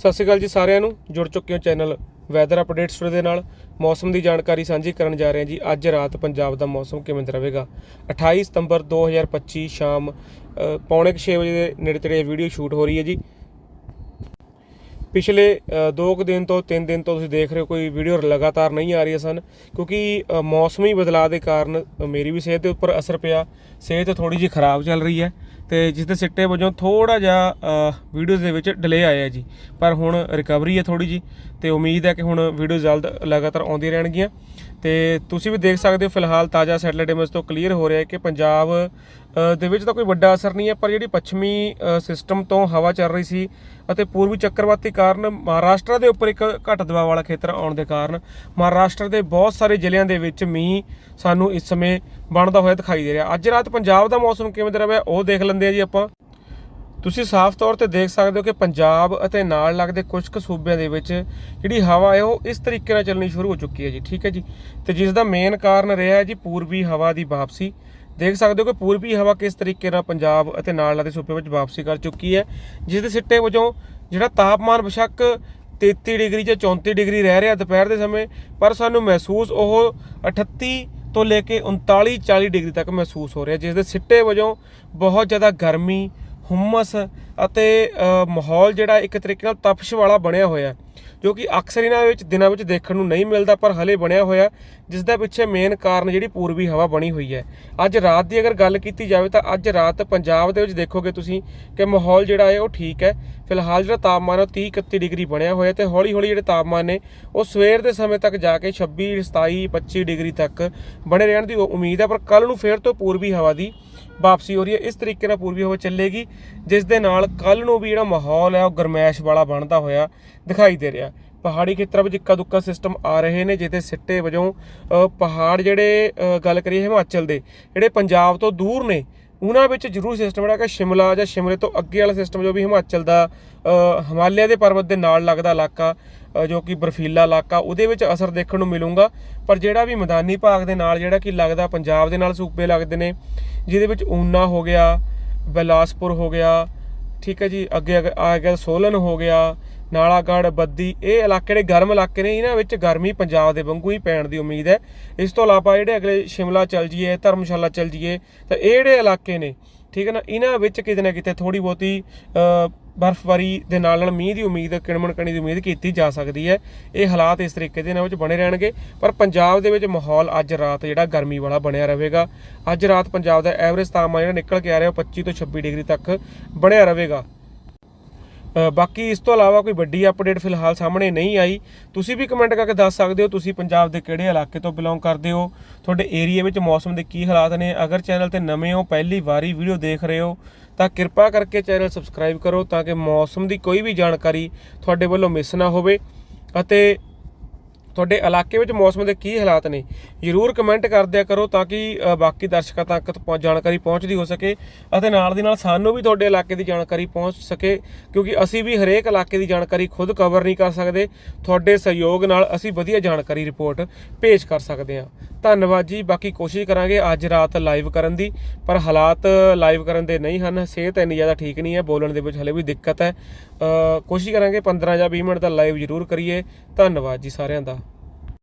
ਸਤਿ ਸ਼੍ਰੀ ਅਕਾਲ ਜੀ ਸਾਰਿਆਂ ਨੂੰ। ਜੁੜ ਚੁੱਕੇ ਹੋ ਚੈਨਲ ਵੈਦਰ ਅਪਡੇਟਸ ਟੂਡੇ ਦੇ ਨਾਲ। ਮੌਸਮ ਦੀ ਜਾਣਕਾਰੀ ਸਾਂਝੀ ਕਰਨ ਜਾ ਰਹੇ ਹਾਂ ਜੀ। ਅੱਜ ਰਾਤ ਪੰਜਾਬ ਦਾ ਮੌਸਮ ਕਿਵੇਂ ਦਾ ਰਹੇਗਾ? 28 ਸਤੰਬਰ 2025 ਸ਼ਾਮ ਅ, ਪੌਣੇ 6 ਵਜੇ ਦੇ ਨੇੜੇ ਤੇੜੇ ਵੀਡੀਓ ਸ਼ੂਟ ਹੋ ਰਹੀ ਹੈ ਜੀ। ਪਿਛਲੇ 2 ਕੁ ਦਿਨ ਤੋਂ 3 ਦਿਨ ਤੋਂ ਤੁਸੀਂ ਦੇਖ ਰਹੇ ਹੋ ਕੋਈ ਵੀਡੀਓ ਲਗਾਤਾਰ ਨਹੀਂ ਆ ਰਹੀਆਂ ਸਨ। ਕਿਉਂਕਿ ਮੌਸਮੀ ਬਦਲਾਅ ਦੇ ਕਾਰਨ ਮੇਰੀ ਵੀ ਸਿਹਤ ਦੇ ਉੱਪਰ ਅਸਰ ਪਿਆ। ਸਿਹਤ ਥੋੜੀ ਜਿਹੀ ਖਰਾਬ ਚੱਲ ਰਹੀ ਹੈ। ਤੇ ਜਿਸ ਦੇ ਸਿੱਟੇ ਵਜੋਂ ਥੋੜਾ ਜਿਹਾ ਵੀਡੀਓਜ਼ ਦੇ ਵਿੱਚ ਡਿਲੇ ਆਇਆ ਜੀ। ਪਰ ਹੁਣ ਰਿਕਵਰੀ ਹੈ ਥੋੜੀ ਜੀ ਤੇ ਉਮੀਦ ਹੈ ਕਿ ਹੁਣ ਵੀਡੀਓ ਜਲਦ ਲਗਾਤਾਰ ਆਉਂਦੀਆਂ ਰਹਿਣਗੀਆਂ। ਤੇ ਤੁਸੀਂ ਵੀ ਦੇਖ ਸਕਦੇ ਹੋ, ਫਿਲਹਾਲ ਤਾਜ਼ਾ ਸੈਟਲਾਈਟ ਇਮੇਜ ਤੋਂ ਕਲੀਅਰ ਹੋ ਰਿਹਾ ਹੈ ਕਿ ਪੰਜਾਬ ਦੇ ਵਿੱਚ ਤਾਂ ਕੋਈ ਵੱਡਾ ਅਸਰ ਨਹੀਂ ਹੈ, ਪਰ ਜਿਹੜੀ ਪੱਛਮੀ ਸਿਸਟਮ ਤੋਂ ਹਵਾ ਚੱਲ ਰਹੀ ਸੀ ਅਤੇ ਪੂਰਬੀ ਚੱਕਰਵਾਤੀ ਕਾਰਨ ਮਹਾਰਾਸ਼ਟਰ ਦੇ ਉੱਪਰ ਇੱਕ ਘੱਟ ਦਬਾਅ ਵਾਲਾ ਖੇਤਰ ਆਉਣ ਦੇ ਕਾਰਨ ਮਹਾਰਾਸ਼ਟਰ ਦੇ ਬਹੁਤ ਸਾਰੇ ਜ਼ਿਲ੍ਹਿਆਂ ਦੇ ਵਿੱਚ ਮੀਂਹ ਸਾਨੂੰ ਇਸ ਸਮੇਂ ਬਣਦਾ ਹੋਇਆ ਦਿਖਾਈ ਦੇ ਰਿਹਾ। ਅੱਜ ਰਾਤ ਪੰਜਾਬ ਦਾ ਮੌਸਮ ਕਿਵੇਂ ਦਾ ਰਿਹਾ ਉਹ ਦੇਖ ਲੈਂਦੇ ਆ ਜੀ ਆਪਾਂ। ਤੁਸੀਂ ਸਾਫ਼ ਤੌਰ ਤੇ ਦੇਖ ਸਕਦੇ ਹੋ ਕਿ ਪੰਜਾਬ ਅਤੇ ਨਾਲ ਲੱਗਦੇ ਕੁਝ ਕੁ ਸੂਬਿਆਂ ਦੇ ਵਿੱਚ ਜਿਹੜੀ ਹਵਾ ਹੈ, ਉਹ ਇਸ ਤਰੀਕੇ ਨਾਲ ਚੱਲਣੀ ਸ਼ੁਰੂ ਹੋ ਚੁੱਕੀ ਹੈ ਜੀ, ਠੀਕ ਹੈ ਜੀ। ਤੇ ਜਿਸ ਦਾ ਮੇਨ ਕਾਰਨ ਰਿਹਾ ਹੈ ਜੀ ਪੂਰਬੀ ਹਵਾ ਦੀ ਵਾਪਸੀ। ਦੇਖ ਸਕਦੇ ਹੋ ਕਿ ਪੂਰਬੀ ਹਵਾ ਕਿਸ ਤਰੀਕੇ ਨਾਲ ਪੰਜਾਬ ਅਤੇ ਨਾਲ ਲੱਗਦੇ ਸੂਬੇ ਵਿੱਚ ਵਾਪਸੀ ਕਰ ਚੁੱਕੀ ਹੈ, ਜਿਸ ਦੇ ਸਿੱਟੇ ਵਜੋਂ ਜਿਹੜਾ ਤਾਪਮਾਨ ਬੇਸ਼ੱਕ 33 ਡਿਗਰੀ ਜਾਂ 34 ਡਿਗਰੀ ਰਹਿ ਰਿਹਾ ਦੁਪਹਿਰ ਦੇ ਸਮੇਂ, ਪਰ ਸਾਨੂੰ ਮਹਿਸੂਸ ਉਹ 38 ਤੋਂ ਲੈ ਕੇ 39 40 ਡਿਗਰੀ ਤੱਕ ਮਹਿਸੂਸ ਹੋ ਰਿਹਾ, ਜਿਸ ਦੇ ਸਿੱਟੇ ਵਜੋਂ ਬਹੁਤ ਜ਼ਿਆਦਾ ਗਰਮੀ, ਹੁਮਸ ਅਤੇ ਮਾਹੌਲ ਜਿਹੜਾ ਇੱਕ ਤਰੀਕੇ ਨਾਲ ਤਪਸ਼ ਵਾਲਾ ਬਣਿਆ ਹੋਇਆ। ਜੋ ਕਿ ਅਕਸਰ ਇਹਨਾਂ ਵਿੱਚ ਦਿਨਾਂ ਵਿੱਚ ਦੇਖਣ ਨੂੰ ਨਹੀਂ ਮਿਲਦਾ, ਪਰ ਹਲੇ ਬਣਿਆ ਹੋਇਆ ਜਿਸ ਦਾ ਪਿੱਛੇ ਮੇਨ ਕਾਰਨ ਜਿਹੜੀ ਪੂਰਬੀ ਹਵਾ ਬਣੀ ਹੋਈ ਹੈ। ਅੱਜ ਰਾਤ ਦੀ ਅਗਰ ਗੱਲ ਕੀਤੀ ਜਾਵੇ ਤਾਂ ਅੱਜ ਰਾਤ ਪੰਜਾਬ ਦੇ ਵਿੱਚ ਦੇਖੋਗੇ ਤੁਸੀਂ ਕਿ ਮਾਹੌਲ ਜਿਹੜਾ ਹੈ ਉਹ ਠੀਕ ਹੈ। ਫਿਲਹਾਲ ਜਿਹੜਾ ਤਾਪਮਾਨ ਉਹ 30 31 ਡਿਗਰੀ ਬਣਿਆ ਹੋਇਆ ਤੇ ਹੌਲੀ ਹੌਲੀ ਜਿਹੜੇ ਤਾਪਮਾਨ ਨੇ, ਉਹ ਸਵੇਰ ਦੇ ਸਮੇਂ ਤੱਕ ਜਾ ਕੇ 26 27 25 ਡਿਗਰੀ ਤੱਕ ਬਣੇ ਰਹਿਣ ਦੀ ਉਮੀਦ ਹੈ। ਪਰ ਕੱਲ ਨੂੰ ਫੇਰ ਤੋਂ ਪੂਰਬੀ ਹਵਾ ਦੀ ਵਾਪਸੀ ਹੋ ਰਹੀ ਹੈ। ਇਸ ਤਰੀਕੇ ਨਾਲ ਪੂਰਬੀ ਹਵਾ ਚੱਲੇਗੀ, ਜਿਸ ਦੇ ਨਾਲ ਕੱਲ ਨੂੰ ਵੀ ਜਿਹੜਾ ਮਾਹੌਲ ਹੈ, ਉਹ ਗਰਮੈਸ਼ ਵਾਲਾ ਬਣਦਾ ਹੋਇਆ ਦਿਖਾਈ ਦੇ ਰਿਹਾ। ਪਹਾੜੀ ਖੇਤਰਾਂ ਵਿੱਚ ਇੱਕਾ ਦੁੱਕਾ ਸਿਸਟਮ ਆ ਰਹੇ ਨੇ, ਜਿਹਦੇ ਸਿੱਟੇ ਵਜੋਂ ਪਹਾੜ ਜਿਹੜੇ ਗੱਲ ਕਰੀਏ ਹਿਮਾਚਲ ਦੇ, ਜਿਹੜੇ ਪੰਜਾਬ ਤੋਂ ਦੂਰ ਨੇ, ਉਹਨਾਂ ਵਿੱਚ ਜ਼ਰੂਰ ਸਿਸਟਮ ਜਿਹੜਾ ਕਿ ਸ਼ਿਮਲਾ ਜਾਂ ਸ਼ਿਮਲੇ ਤੋਂ ਅੱਗੇ ਵਾਲਾ ਸਿਸਟਮ ਜੋ ਵੀ ਹਿਮਾਚਲ ਦਾ ਹਿਮਾਲਿਆ ਦੇ ਪਰਬਤ ਦੇ ਨਾਲ ਲੱਗਦਾ ਇਲਾਕਾ ਜੋ ਕਿ ਬਰਫੀਲਾ ਇਲਾਕਾ, ਉਹਦੇ ਵਿੱਚ ਅਸਰ ਦੇਖਣ ਨੂੰ ਮਿਲੂਗਾ। ਪਰ ਜਿਹੜਾ ਵੀ ਮੈਦਾਨੀ ਭਾਗ ਦੇ ਨਾਲ, ਜਿਹੜਾ ਕਿ ਲੱਗਦਾ ਪੰਜਾਬ ਦੇ ਨਾਲ ਸੂਬੇ ਲੱਗਦੇ ਨੇ ਜਿਹਦੇ ਵਿੱਚ ਊਨਾ ਹੋ ਗਿਆ, ਬਿਲਾਸਪੁਰ ਹੋ ਗਿਆ, ਠੀਕ ਹੈ ਜੀ, ਅੱਗੇ ਅਗ- ਆ ਗਿਆ ਸੋਲਨ ਹੋ ਗਿਆ, ਨਾਲਾਗੜ੍ਹ, ਬੱਦੀ, ਇਹ ਇਲਾਕੇ ਜਿਹੜੇ ਗਰਮ ਇਲਾਕੇ ਨੇ, ਇਹਨਾਂ ਵਿੱਚ ਗਰਮੀ ਪੰਜਾਬ ਦੇ ਵਾਂਗੂ ਹੀ ਪੈਣ ਦੀ ਉਮੀਦ ਹੈ। ਇਸ ਤੋਂ ਇਲਾਵਾ ਜਿਹੜੇ ਅਗਲੇ ਸ਼ਿਮਲਾ ਚੱਲ ਜੀਏ ਧਰਮਸ਼ਾਲਾ ਚੱਲ ਜੀਏ ਤਾਂ ਇਹ ਜਿਹੜੇ ਇਲਾਕੇ ਨੇ ਠੀਕ ਹੈ ਨਾ? ਇਹਨਾਂ ਵਿੱਚ ਕਿਤੇ ਨਾ ਕਿਤੇ ਥੋੜੀ ਬਹੁਤੀ ਬਰਫ਼ਬਾਰੀ ਦੇ ਨਾਲ ਨਾਲ ਮੀਂਹ ਦੀ ਉਮੀਦ, ਕਿਣਮਣ ਕਣੀ ਦੀ ਉਮੀਦ ਕੀਤੀ ਜਾ ਸਕਦੀ ਹੈ। ਇਹ ਹਾਲਾਤ ਇਸ ਤਰੀਕੇ ਦੇ ਨਾਲ ਵਿੱਚ ਬਣੇ ਰਹਿਣਗੇ। ਪਰ ਪੰਜਾਬ ਦੇ ਵਿੱਚ ਮਾਹੌਲ ਅੱਜ ਰਾਤ ਜਿਹੜਾ ਗਰਮੀ ਵਾਲਾ ਬਣਿਆ ਰਹੇਗਾ। ਅੱਜ ਰਾਤ ਪੰਜਾਬ ਦਾ ਐਵਰੇਜ ਤਾਪਮਾਨ ਜਿਹੜਾ ਨਿਕਲ ਕੇ ਆ ਰਿਹਾ ਉਹ 25 ਤੋਂ 26 ਡਿਗਰੀ ਤੱਕ ਬਣਿਆ ਰਹੇਗਾ। ਬਾਕੀ ਇਸ ਤੋਂ ਇਲਾਵਾ ਕੋਈ ਵੱਡੀ ਅਪਡੇਟ ਫਿਲਹਾਲ ਸਾਹਮਣੇ ਨਹੀਂ ਆਈ। ਤੁਸੀਂ ਵੀ ਕਮੈਂਟ ਕਰਕੇ ਦੱਸ ਸਕਦੇ ਹੋ ਤੁਸੀਂ ਪੰਜਾਬ ਦੇ ਕਿਹੜੇ ਇਲਾਕੇ ਤੋਂ ਬਿਲੋਂਗ ਕਰਦੇ ਹੋ, ਤੁਹਾਡੇ ਏਰੀਆ ਵਿੱਚ ਮੌਸਮ ਦੇ ਕੀ ਹਾਲਾਤ ਨੇ। ਅਗਰ ਚੈਨਲ ਤੇ ਨਵੇਂ ਹੋ, ਪਹਿਲੀ ਵਾਰੀ ਵੀਡੀਓ ਦੇਖ ਰਹੇ ਹੋ, ਤਾਂ ਕਿਰਪਾ ਕਰਕੇ ਚੈਨਲ ਸਬਸਕ੍ਰਾਈਬ ਕਰੋ ਤਾਂ ਕਿ ਮੌਸਮ ਦੀ ਕੋਈ ਵੀ ਜਾਣਕਾਰੀ ਤੁਹਾਡੇ ਵੱਲੋਂ ਮਿਸ ਨਾ ਹੋਵੇ। ਅਤੇ ਤੁਹਾਡੇ ਇਲਾਕੇ ਵਿੱਚ ਮੌਸਮ ਦੇ ਕੀ ਹਾਲਾਤ ਨੇ? ਜਰੂਰ ਕਮੈਂਟ ਕਰ ਦਿਆ ਕਰੋ ਤਾਂ ਕਿ ਬਾਕੀ ਦਰਸ਼ਕਾਂ ਤੱਕ ਪਹੁੰ- ਜਾਣਕਾਰੀ ਪਹੁੰਚਦੀ ਹੋ ਸਕੇ ਅਤੇ ਨਾਲ ਦੀ ਨਾਲ ਸਾਨੂੰ ਵੀ ਤੁਹਾਡੇ ਇਲਾਕੇ ਦੀ ਜਾਣਕਾਰੀ ਪਹੁੰਚ ਸਕੇ ਕਿਉਂਕਿ ਅਸੀਂ ਵੀ ਹਰੇਕ ਇਲਾਕੇ ਦੀ ਜਾਣਕਾਰੀ ਖੁਦ ਕਵਰ ਨਹੀਂ ਕਰ ਸਕਦੇ। ਤੁਹਾਡੇ ਸਹਿਯੋਗ ਨਾਲ ਅਸੀਂ ਵਧੀਆ ਜਾਣਕਾਰੀ ਰਿਪੋਰਟ ਪੇਸ਼ ਕਰ ਸਕਦੇ ਹਾਂ। ਧੰਨਵਾਦ ਜੀ। ਬਾਕੀ ਕੋਸ਼ਿਸ਼ ਕਰਾਂਗੇ ਅੱਜ ਰਾਤ ਲਾਈਵ ਕਰਨ ਦੀ, ਪਰ ਹਾਲਾਤ ਲਾਈਵ ਕਰਨ ਦੇ ਨਹੀਂ ਹਨ। ਸਿਹਤ ਇੰਨੀ ਜ਼ਿਆਦਾ ਠੀਕ ਨਹੀਂ ਹੈ, ਬੋਲਣ ਦੇ ਵਿੱਚ ਹਲੇ ਵੀ ਦਿੱਕਤ ਹੈ। ਕੋਸ਼ਿਸ਼ ਕਰਾਂਗੇ 15 ਜਾਂ 20 ਮਿੰਟ ਦਾ ਲਾਈਵ ਜ਼ਰੂਰ ਕਰੀਏ। ਧੰਨਵਾਦ ਜੀ ਸਾਰਿਆਂ ਦਾ।